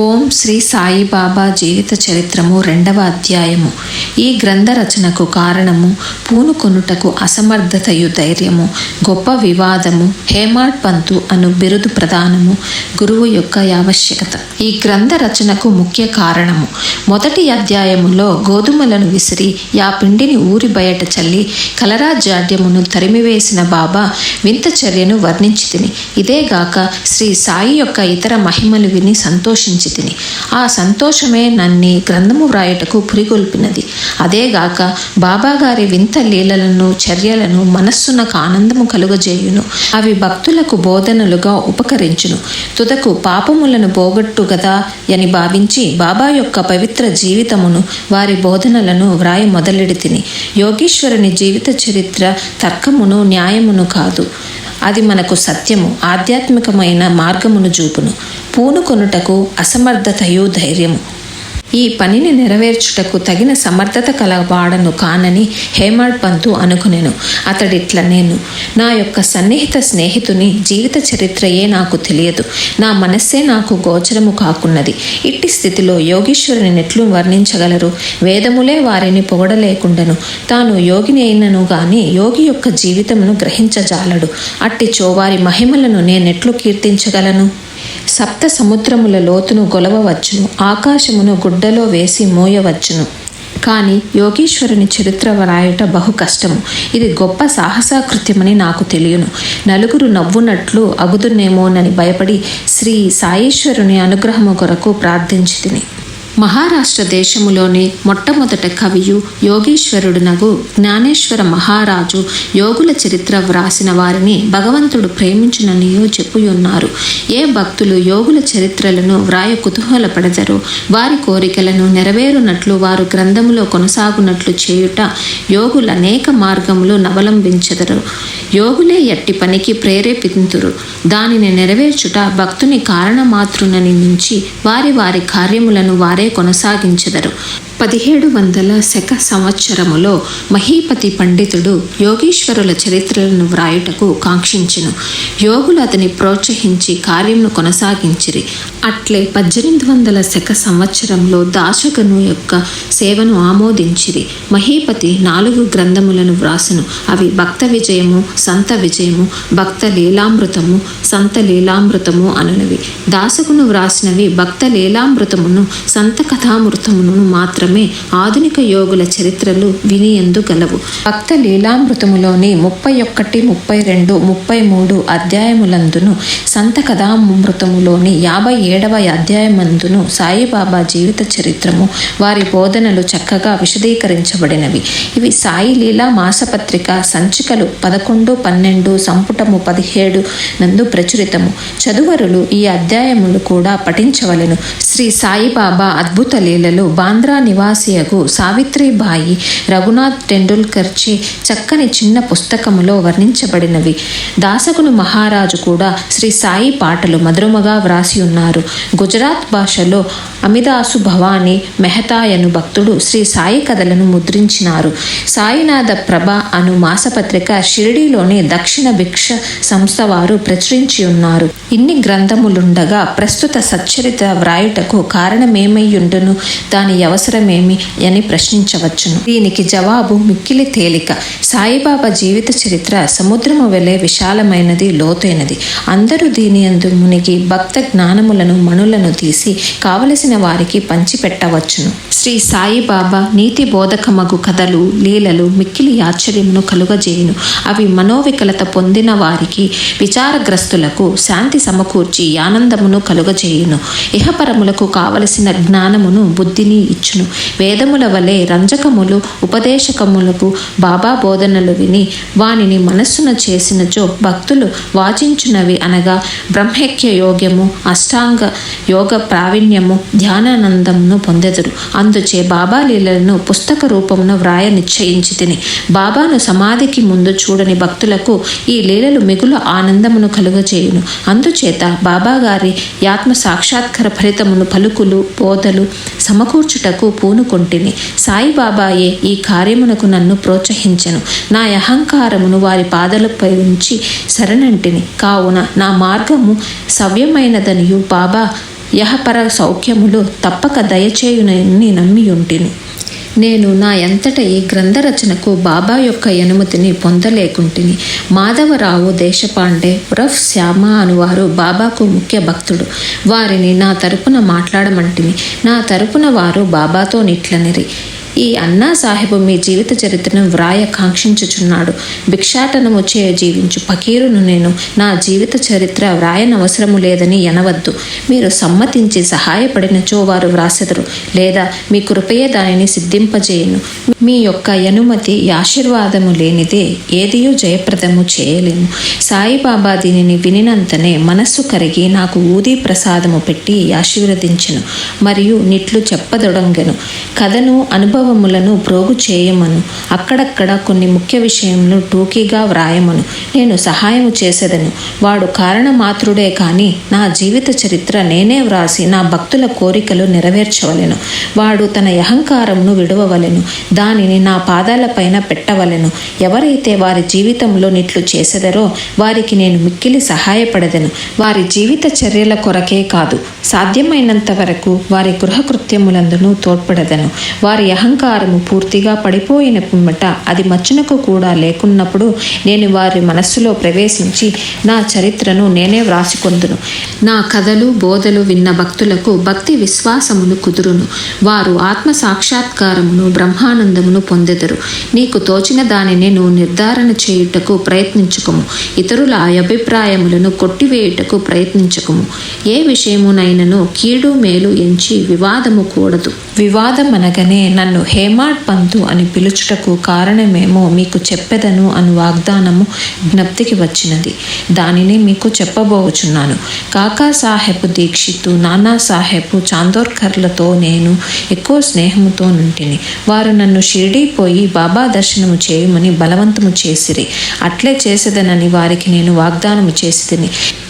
ఓం శ్రీ సాయిబాబా జీవిత చరిత్రము రెండవ అధ్యాయము. ఈ గ్రంథ రచనకు కారణము పూనుకొనుటకు అసమర్థతయు ధైర్యము గొప్ప వివాదము హేమాడ్ పంతు అను బిరుదు ప్రధానము గురువు యొక్క ఆవశ్యకత ఈ గ్రంథ రచనకు ముఖ్య కారణము మొదటి అధ్యాయములో గోధుమలను విసిరి యా పిండిని ఊరి బయట చల్లి కలరాజాడ్యమును తరిమివేసిన బాబా వింత చర్యను వర్ణించి తిని ఇదేగాక శ్రీ సాయి యొక్క ఇతర మహిమలు విని సంతోషించి తిని ఆ సంతోషమే నన్ని గ్రంథము వ్రాయుటకు పురిగొల్పినది. అదేగాక బాబాగారి వింత లీలలను చర్యలను మనస్సునకు ఆనందము కలుగజేయును. అవి భక్తులకు బోధనలుగా ఉపకరించును. తుదకు పాపములను పోగొట్టు గదా అని భావించి బాబా యొక్క పవిత్ర జీవితమును వారి బోధనలను వ్రాయ మొదలెడి తిని యోగీశ్వరుని జీవిత చరిత్ర తర్కమును న్యాయమును కాదు. అది మనకు సత్యము ఆధ్యాత్మికమైన మార్గమును చూపును. పూనుకొనుటకు అసమర్థతయు ధైర్యము. ఈ పనిని నెరవేర్చుటకు తగిన సమర్థత కలవాడను కానని హేమాడ్ పంతు అనుకునేను. అతడిట్ల నేను నా యొక్క సన్నిహిత స్నేహితుని జీవిత చరిత్రయే నాకు తెలియదు. నా మనస్సే నాకు గోచరము కాకున్నది. ఇట్టి స్థితిలో యోగీశ్వరుని నెట్లు వర్ణించగలరు. వేదములే వారిని పొగడలేకుండను. తాను యోగిని అయినను గాని యోగి యొక్క జీవితమును గ్రహించజాలడు. అట్టి చోవారి మహిమలను నేనెట్లు కీర్తించగలను. సప్త సముద్రముల లోతును గొలవవచ్చును. ఆకాశమును గుడ్డలో వేసి మోయవచ్చును. కానీ యోగీశ్వరుని చరిత్ర వ్రాయట బహు కష్టము. ఇది గొప్ప సాహసాకృత్యమని నాకు తెలియను. నలుగురు నవ్వునట్లు అగుదునేమోనని భయపడి శ్రీ సాయేశ్వరుని అనుగ్రహము కొరకు ప్రార్థించి తిని మహారాష్ట్ర దేశములోని మొట్టమొదట కవియు యోగీశ్వరుడునగు జ్ఞానేశ్వర మహారాజు యోగుల చరిత్ర వ్రాసిన వారిని భగవంతుడు ప్రేమించుననియో చెప్పుయున్నారు. ఏ భక్తులు యోగుల చరిత్రలను వ్రాయ కుతూహలపడదరో వారి కోరికలను నెరవేరునట్లు వారు గ్రంథములో కొనసాగునట్లు చేయుట యోగులు అనేక మార్గములు నవలంబించదరు. యోగులే ఎట్టి పనికి ప్రేరేపింతురు. దానిని నెరవేర్చుట భక్తుని కారణమాతృనని మించి వారి వారి కార్యములను వారే కొనసాగించెదరు. పదిహేడు వందల శక సంవత్సరములో మహీపతి పండితుడు యోగీశ్వరుల చరిత్రలను వ్రాయుటకు కాంక్షించెను. యోగులు అతని ప్రోత్సహించి కార్యమును కొనసాగించిరి. అట్లే పద్దెనిమిది వందల శక సంవత్సరంలో దాశకను యొక్క సేవను ఆమోదించిరి. మహీపతి నాలుగు గ్రంథములను వ్రాసెను. అవి భక్త విజయము సంత విజయము భక్త లీలామృతము సంత లీలామృతము అనునవి. దాసకును వ్రాసినవి భక్త లీలామృతమును సంత కథామృతమును మాత్రమే. ఆధునిక యోగుల చరిత్రలు వినియందు గలవు. భక్త లీలామృతములోని ముప్పై ఒకటి ముప్పై రెండు ముప్పై మూడు అధ్యాయములందును సంత కథామృతములోని యాభై ఏడవ అధ్యాయమందును సాయిబాబా జీవిత చరిత్రము వారి బోధనలు చక్కగా విశదీకరించబడినవి. ఇవి సాయి లీలా మాసపత్రిక సంచికలు పదకొండు పన్నెండు సంపుటము పదిహేడు నందు ప్రచురితము. చదువరులు ఈ అధ్యాయములు కూడా పఠించవలెను. శ్రీ సాయిబాబా అద్భుత లీలలు బాంద్రా నివాసియగు సావిత్రిబాయి రఘునాథ్ టెండూల్కర్చే చక్కని చిన్న పుస్తకములో వర్ణించబడినవి. దాసకును మహారాజు కూడా శ్రీ సాయి పాటలు మధురముగా వ్రాసి ఉన్నారు గుజరాత్ భాషలో అమిదాసు భవానీ మెహతాయను భక్తుడు శ్రీ సాయి కథలను ముద్రించినారు. సాయినాథ ప్రభ అను మాసపత్రిక షిరిడీలోని దక్షిణ భిక్ష సంస్థ వారు ప్రచురించి ఉన్నారు ఇన్ని గ్రంథములుండగా ప్రస్తుత సచ్చరిత వ్రాయుటకు కారణమేమయ్యుండును? దాని అర్థమేమి అని ప్రశ్నించవచ్చును. దీనికి జవాబు మిక్కిలి తేలిక. సాయిబాబా జీవిత చరిత్ర సముద్రము వెలే విశాలమైనది లోతైనది. అందరూ దీని అందు మునిగి భక్త జ్ఞానములను మణులను తీసి కావలసిన వారికి పంచిపెట్టవచ్చును. శ్రీ సాయిబాబా నీతి బోధకమగు కథలు లీలలు మిక్కిలి ఆశ్చర్యమును కలుగజేయును. అవి మనోవికలత పొందిన వారికి విచారగ్రస్తులకు శాంతి సమకూర్చి ఆనందమును కలుగజేయును. ఇహపరములకు కావలసిన జ్ఞానమును బుద్ధిని ఇచ్చును. వేదముల వలె రంజకములు ఉపదేశకములకు బాబా బోధనలు విని వానిని మనస్సున చేసినచో భక్తులు వాచించునవి అనగా బ్రహ్మక్య యోగ్యము అష్టాంగ యోగ ప్రావీణ్యము ధ్యానానందమును పొందెదురు. అందుచే బాబా లీలలను పుస్తక రూపమును వ్రాయ నిశ్చయించి తిని బాబాను సమాధికి ముందు చూడని భక్తులకు ఈ లీలలు మిగులు ఆనందమును కలుగజేయును. అందుచేత బాబాగారి యాత్మ సాక్షాత్కార ఫలితమును పలుకులు బోధలు సమకూర్చుటకు పూనుకొంటిని. సాయిబాబాయే ఈ కార్యమునకు నన్ను ప్రోత్సహించను. నా అహంకారమును వారి పాదలపై ఉంచి శరణంటిని. కావున నా మార్గము సవ్యమైనదనియు బాబా. యహపర సౌఖ్యములు తప్పక దయచేయునని నమ్మియుంటిని. నేను నా ఎంతట ఈ గ్రంథ రచనకు బాబా యొక్క అనుమతిని పొందలేకుంటిని. మాధవరావు దేశపాండే ఉరఫ్ శ్యామ అనువారు బాబాకు ముఖ్య భక్తుడు. వారిని నా తరపున మాట్లాడమంటిని నా తరపున వారు బాబాతో నిట్లనిరి. ఈ అన్నా సాహెబు మీ జీవిత చరిత్రను వ్రాయ కాంక్షించుచున్నాడు భిక్షాటనము చే జీవించు ఫకీరును నేను. నా జీవిత చరిత్ర వ్రాయనవసరము లేదని ఎనవద్దు. మీరు సమ్మతించి సహాయపడినచో వారు వ్రాసెదరు. లేదా మీ కృపయే దానిని సిద్ధింపజేయను. మీ యొక్క అనుమతి ఆశీర్వాదము లేనిదే ఏదియూ జయప్రదము చేయలేము. సాయిబాబా దీనిని వినినంతనే మనస్సు కరిగి నాకు ఊదీ ప్రసాదము పెట్టి ఆశీర్వదించెను. మరియు నిట్లు చెప్పదొడంగెను. కథను అనుభవములను ప్రోగు చేయమను. అక్కడక్కడ కొన్ని ముఖ్య విషయములు టూకీగా వ్రాయమను. నేను సహాయము చేసేదను. వాడు కారణమాత్రుడే కాని నా జీవిత చరిత్ర నేనే వ్రాసి నా భక్తుల కోరికలు నెరవేర్చవలెను. వాడు తన అహంకారమును విడవవలెను. దానిని నా పాదాలపైన పెట్టవలెను. ఎవరైతే వారి జీవితంలో నిట్లు చేసెదరో వారికి నేను మిక్కిలి సహాయపడదను. వారి జీవిత చర్యల కొరకే కాదు. సాధ్యమైనంత వరకు వారి గృహకృత్యములందును తోడ్పడదను. వారి అహం అహంకారము పూర్తిగా పడిపోయిన పిమ్మట అది మచ్చనకు కూడా లేకున్నప్పుడు నేను వారి మనస్సులో ప్రవేశించి నా చరిత్రను నేనే వ్రాసికొందును. నా కథలు బోధలు విన్న భక్తులకు భక్తి విశ్వాసములు కుదురును. వారు ఆత్మ సాక్షాత్కారమును బ్రహ్మానందమును పొందెదరు. నీకు తోచిన దానిని నువ్వు నిర్ధారణ చేయుటకు ప్రయత్నించుకము. ఇతరుల అభిప్రాయములను కొట్టివేయుటకు ప్రయత్నించకము. ఏ విషయమునైనను కీడు మేలు ఎంచి వివాదము కూడదు. వివాదం అనగానే నన్ను హేమాడ్ పంతు అని పిలుచుటకు కారణమేమో మీకు చెప్పెదను అను వాగ్దానము జ్ఞప్తికి వచ్చినది. దానిని మీకు చెప్పబోచున్నాను. కాకా సాహెబ్ దీక్షితు నానా సాహెబ్ చాందోర్కర్లతో నేను ఎక్కువ స్నేహముతో నుంటిని. వారు నన్ను షిరిడీ పోయి బాబా దర్శనము చేయమని బలవంతము చేసిరి. అట్లే చేసేదనని వారికి నేను వాగ్దానము చేసి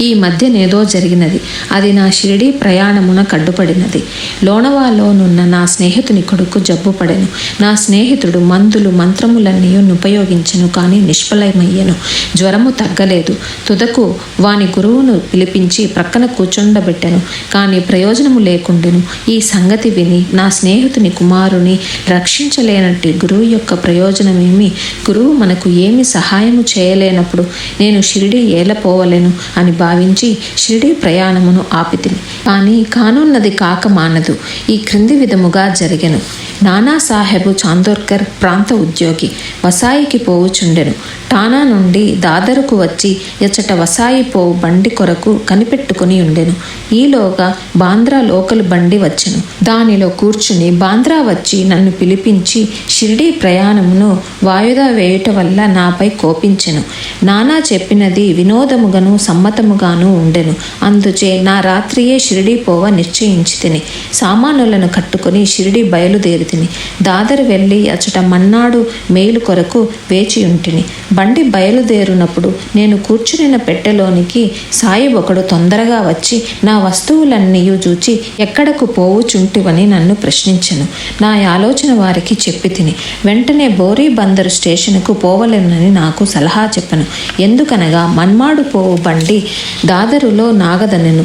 ఈ మధ్యనేదో జరిగినది. అది నా షిరిడీ ప్రయాణమున కడ్డుపడినది లోనవాలోనున్న నా స్నేహితుని కొడుకు జబ్బు పడెను. నా స్నేహితుడు మందులు మంత్రములన్నీ ఉపయోగించను కానీ నిష్ఫలమయ్యను. జ్వరము తగ్గలేదు. తుదకు వాని గురువును పిలిపించి ప్రక్కన కూర్చుండబెట్టెను. కానీ ప్రయోజనము లేకుండెను. ఈ సంగతి విని నా స్నేహితుని కుమారుని రక్షించలేనట్టి గురువు యొక్క ప్రయోజనమేమి? గురువు మనకు ఏమి సహాయము చేయలేనప్పుడు నేను షిరిడి ఏలపోవలేను అని భావించి షిరిడి ప్రయాణమును ఆపితిని కానీ కానున్నది కాక మానదు. ఈ క్రింది విధముగా జరిగెను. నానాసాహెబు చాందోర్కర్ ప్రాంత ఉద్యోగి వసాయికి పోవుచుండెను. టానా నుండి దాదరుకు వచ్చి ఎచ్చట వసాయి పోవు బండి కొరకు కనిపెట్టుకుని ఉండెను. ఈలోగా బాంద్రా లోకల్ బండి వచ్చెను. దానిలో కూర్చుని బాంద్రా వచ్చి నన్ను పిలిపించి షిరిడీ ప్రయాణమును వాయిదా వేయుట వల్ల నాపై కోపించెను. నానా చెప్పినది వినోదముగాను గాను ఉండెను. అందుచే నా రాత్రియే షిరిడీ పోవ నిశ్చయించి తిని సామానులను కట్టుకుని షిరిడి బయలుదేరి తిని దాదరు వెళ్ళి అచట మన్నాడు మేలు కొరకు వేచి ఉంటిని బండి బయలుదేరునప్పుడు నేను కూర్చునిన పెట్టెలోనికి సాయి ఒకడు తొందరగా వచ్చి నా వస్తువులన్నీ చూచి ఎక్కడకు పోవుచుంటివని నన్ను ప్రశ్నించెను. నా ఆలోచన వారికి చెప్పి తిని వెంటనే బోరీ బందరు స్టేషన్కు పోవలేనని నాకు సలహా చెప్పను. ఎందుకనగా మన్మాడు పోవు బండి దాదరులో నాగదనెను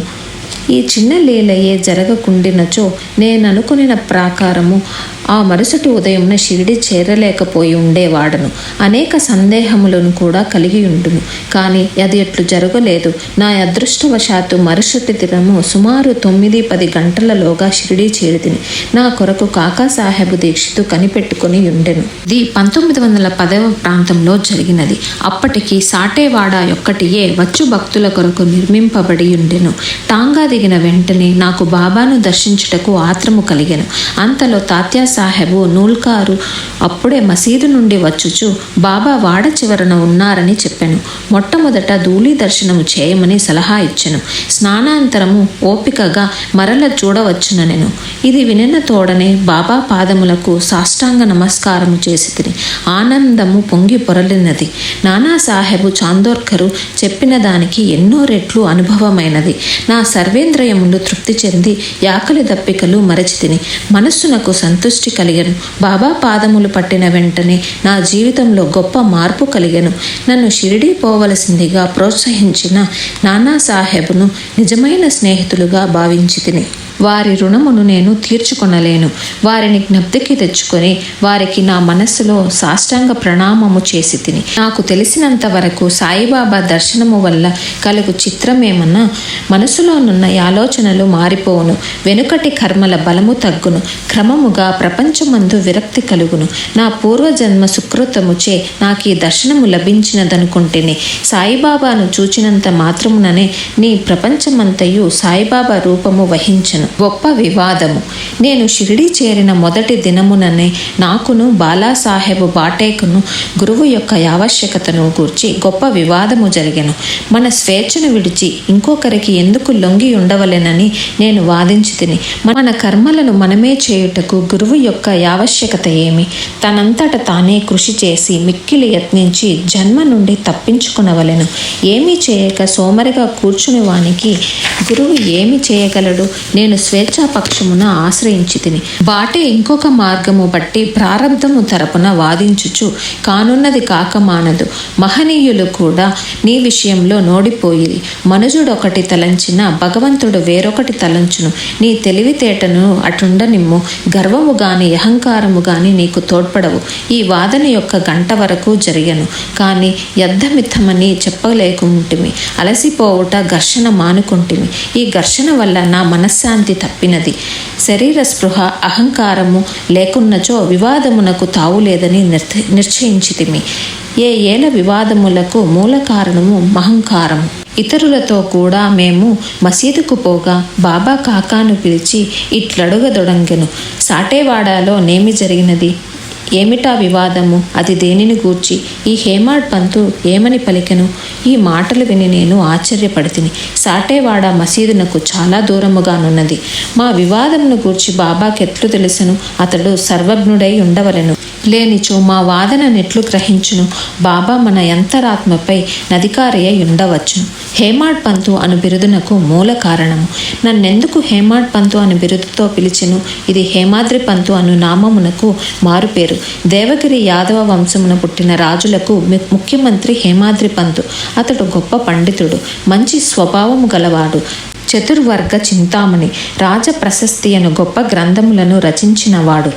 ఈ చిన్న లీలయే జరగకుండినచో నేననుకునిన ప్రాకారము ఆ మరుసటి ఉదయంన షిరిడి చేరలేకపోయి ఉండేవాడను. అనేక సందేహములను కూడా కలిగి ఉండును. కానీ అది ఎట్లు జరగలేదు. నా అదృష్టవశాత్తు మరుసటి దినము సుమారు తొమ్మిది పది గంటలలోగా షిరిడి చేరితిని. నా కొరకు కాకాసాహెబ్ దీక్షితు కనిపెట్టుకుని ఉండెను. ఇది పంతొమ్మిది వందల పదవ ప్రాంతంలో జరిగినది. అప్పటికి సాటేవాడ యొక్కటియే వచ్చు భక్తుల కొరకు నిర్మింపబడి ఉండెను. టాంగ్ దిగిన వెంటనే నాకు బాబాను దర్శించుటకు ఆత్రము కలిగెను. అంతలో తాత్యా సాహెబు నూల్కారు అప్పుడే మసీదు నుండి వచ్చుచు బాబా వాడ చివరన ఉన్నారని చెప్పాను. మొట్టమొదట ధూళి దర్శనము చేయమని సలహా ఇచ్చాను. స్నానాంతరము ఓపికగా మరల చూడవచ్చున నేను ఇది వినిన తోడనే బాబా పాదములకు సాష్టాంగ నమస్కారము చేసి తిని ఆనందము పొంగి పొరలినది. నానా సాహెబు చాందోర్కరు చెప్పిన దానికి ఎన్నో రెట్లు అనుభవమైనది. నా సర్వేంద్రయముండు తృప్తి చెంది యాకలి దప్పికలు మరచితిని. మనస్సునకు సంతుష్టి కలిగను. బాబా పాదములు పట్టిన వెంటనే నా జీవితంలో గొప్ప మార్పు కలిగను. నన్ను షిరిడీ పోవలసిందిగా ప్రోత్సహించిన నానా సాహెబ్ను నిజమైన స్నేహితులుగా భావించి తిని వారి రుణమును నేను తీర్చుకొనలేను. వారిని జ్ఞప్తికి తెచ్చుకొని వారికి నా మనస్సులో సాష్టాంగ ప్రణామము చేసి తిని. నాకు తెలిసినంత వరకు సాయిబాబా దర్శనము వల్ల కలుగు చిత్రమేమన్నా మనసులోనున్న ఆలోచనలు మారిపోవును. వెనుకటి కర్మల బలము తగ్గును. క్రమముగా ప్రపంచమందు విరక్తి కలుగును. నా పూర్వజన్మ సుకృతముచే నాకు ఈ దర్శనము లభించినదనుకుంటేనే సాయిబాబాను చూచినంత మాత్రముననే నీ ప్రపంచమంతయు సాయిబాబా రూపము వహించను. గొప్ప వివాదము. నేను షిరిడి చేరిన మొదటి దినముననే నాకును బాలాసాహెబ్ బాటేకును గురువు యొక్క ఆవశ్యకతను గూర్చి గొప్ప వివాదము జరిగెను. మన స్వేచ్ఛను విడిచి ఇంకొకరికి ఎందుకు లొంగి ఉండవలెనని నేను వాదించి తిని మన కర్మలను మనమే చేయుటకు గురువు యొక్క ఆవశ్యకత ఏమి? తనంతట తానే కృషి చేసి మిక్కిలి యత్నించి జన్మ నుండి తప్పించుకునవలెను. ఏమీ చేయక సోమరిగా కూర్చుని వానికి గురువు ఏమి చేయగలడు? నేను స్వేచ్ఛాపక్షమున ఆశ్రయించి తిని. బాటే ఇంకొక మార్గము బట్టి ప్రారంధము తరపున వాదించుచు కానున్నది కాక మానదు. మహనీయులు కూడా నీ విషయంలో నోడిపోయి మనుజుడొకటి తలంచిన భగవంతుడు వేరొకటి తలంచును. నీ తెలివితేటను అటుండనిమ్ము. గర్వము గాని అహంకారము గాని నీకు తోడ్పడవు. ఈ వాదన యొక్క గంట వరకు జరిగను. కానీ యద్ధమిత్తమని చెప్పలేకుంటిమి. అలసిపోవుట ఘర్షణ మానుకుంటిమి. ఈ ఘర్షణ వల్ల నా మనశ్శాంతి తప్పినది? శరీర స్పృహ అహంకారము లేకున్నచో వివాదమునకు తావులేదని నిర్చయించితిమి నిశ్చయించితిమి ఏ ఏల వివాదములకు మూల కారణము మహంకారము. ఇతరులతో కూడా మేము మసీదుకు పోగా బాబా కాకాను పిలిచి ఇట్లడుగదొడంగెను. సాటేవాడాలో నేమి జరిగినది? ఏమిటా వివాదము? అది దేనిని గూర్చి? ఈ హేమాడ్ పంతు ఏమని పలికెను? ఈ మాటలు విని నేను ఆశ్చర్యపడితిని. సాటేవాడ మసీదునకు చాలా దూరముగానున్నది. మా వివాదమును గూర్చి బాబాకెట్లు తెలుసును? అతడు సర్వజ్ఞుడై ఉండవలెను. లేనిచో మా వాదన నెట్లు గ్రహించును. బాబా మన యంతరాత్మపై నదికారి అయి ఉండవచ్చును. హేమాడ్ పంతు అను బిరుదునకు మూల కారణము. నన్నెందుకు హేమాడ్ పంతు అను బిరుదుతో పిలిచెను? ఇది హేమాద్రి పంతు అను నామమునకు మారుపేరు. దేవగిరి యాదవ వంశమున పుట్టిన రాజులకు ముఖ్యమంత్రి హేమాద్రి పంతు. అతడు గొప్ప పండితుడు. మంచి స్వభావము గలవాడు. చతుర్వర్గ చింతామణి రాజ అను గొప్ప గ్రంథములను రచించినవాడు.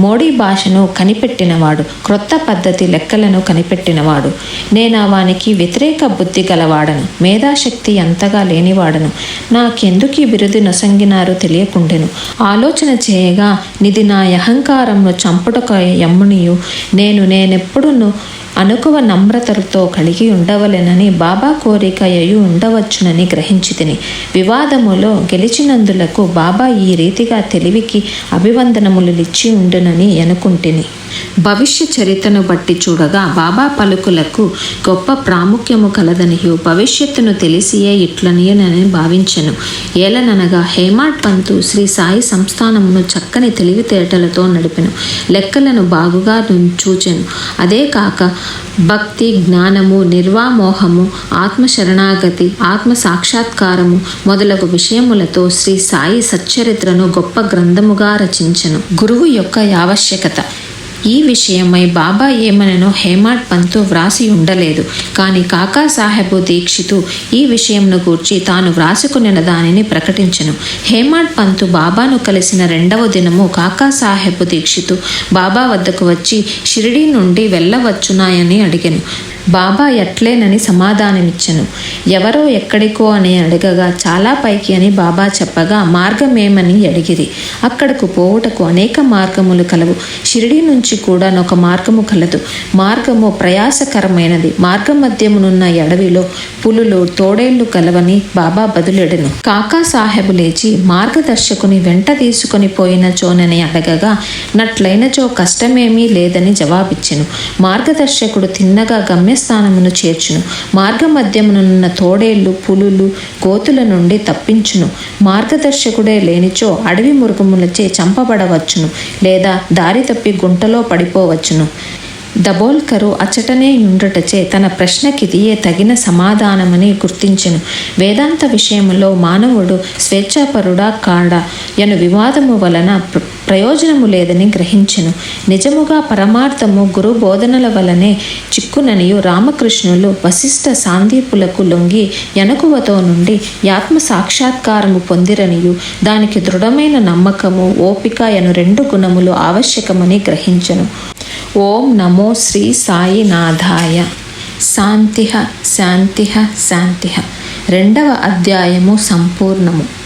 మోడీ భాషను కనిపెట్టినవాడు క్రొత్త పద్ధతి లెక్కలను కనిపెట్టినవాడు. నేను వానికి వ్యతిరేక బుద్ధి గలవాడను మేధాశక్తి అంతగా లేనివాడను. నాకెందుకు ఈ బిరుదు నొసంగినారో తెలియకుండెను. ఆలోచన చేయగా నిది నా అహంకారంను చంపుటక యమ్మునియు నేను నేనెప్పుడును అనుకువ నమ్రతలతో కలిగి ఉండవలెనని బాబా కోరిక అయి ఉండవచ్చునని గ్రహించి తిని వివాదములో గెలిచినందులకు బాబా ఈ రీతిగా తెలివికి అభివందనములు ఇచ్చి ఉండునని అనుకుంటుని భవిష్య చరిత్రను బట్టి చూడగా బాబా పలుకులకు గొప్ప ప్రాముఖ్యము కలదనియు భవిష్యత్తును తెలిసియే ఇట్లనియనని భావించెను. ఏలననగా హేమాడ్ పంతు శ్రీ సాయి సంస్థానమును చక్కని తెలివితేటలతో నడిపెను. లెక్కలను బాగుగా చూచెను. అదే కాక భక్తి జ్ఞానము నిర్వామోహము ఆత్మశరణాగతి ఆత్మ సాక్షాత్కారము మొదలగు విషయములతో శ్రీ సాయి సచ్చరిత్రను గొప్ప గ్రంథముగా రచించను. గురువు యొక్క ఆవశ్యకత ఈ విషయమై బాబా ఏమననో హేమాడ్ పంతు వ్రాసి ఉండలేదు. కానీ కాకా సాహెబు దీక్షితు ఈ విషయంను గూర్చి తాను వ్రాసుకున్న దానిని ప్రకటించను. హేమాడ్ పంతు బాబాను కలిసిన రెండవ దినము కాకా సాహెబు దీక్షితు బాబా వద్దకు వచ్చి షిరిడీ నుండి వెళ్ళవచ్చునాయని అడిగాను. బాబా ఎట్లేనని సమాధానమిచ్చను. ఎవరో ఎక్కడికో అని అడగగా చాలా పైకి అని బాబా చెప్పగా మార్గమేమని అడిగిరి. అక్కడకు పోవుటకు అనేక మార్గములు కలవు. షిరిడి నుంచి కూడా ఒక మార్గము కలదు. మార్గము ప్రయాసకరమైనది. మార్గ మధ్యమునున్న ఎడవిలో పులులు తోడేళ్ళు కలవని బాబా బదులెడను. కాకా సాహెబు లేచి మార్గదర్శకుని వెంట తీసుకొని పోయిన చోనని అడగగా నట్లైనచో కష్టమేమీ లేదని జవాబిచ్చెను. మార్గదర్శకుడు తిన్నగా గమ్యస్థానమును చేర్చును. మార్గమధ్యమునున్న తోడేళ్ళు పులులు కోతుల నుండి తప్పించును. మార్గదర్శకుడే లేనిచో అడవి మృగములచే చంపబడవచ్చును లేదా దారి తప్పి గుంటలో పడిపోవచ్చును. దబోల్కరు అచ్చటనే ఉండటచే తన ప్రశ్నకిదియే తగిన సమాధానమని గుర్తించెను. వేదాంత విషయంలో మానవుడు స్వేచ్ఛాపరుడా కాడా? ఎను వివాదము వలన ప్రయోజనము లేదని గ్రహించెను. నిజముగా పరమార్థము గురు బోధనల వలనే చిక్కుననియు రామకృష్ణులు వశిష్ఠ సాందీపులకు లొంగి ఎనకువతో నుండి యాత్మ సాక్షాత్కారము పొందిరనియు. దానికి దృఢమైన నమ్మకము ఓపిక అను రెండు గుణములు ఆవశ్యకమని గ్రహించెను. ఓం నమో శ్రీ సాయినాథాయ. శాంతిహ శాంతిహ శాంతిహ రెండవ అధ్యాయము సంపూర్ణము.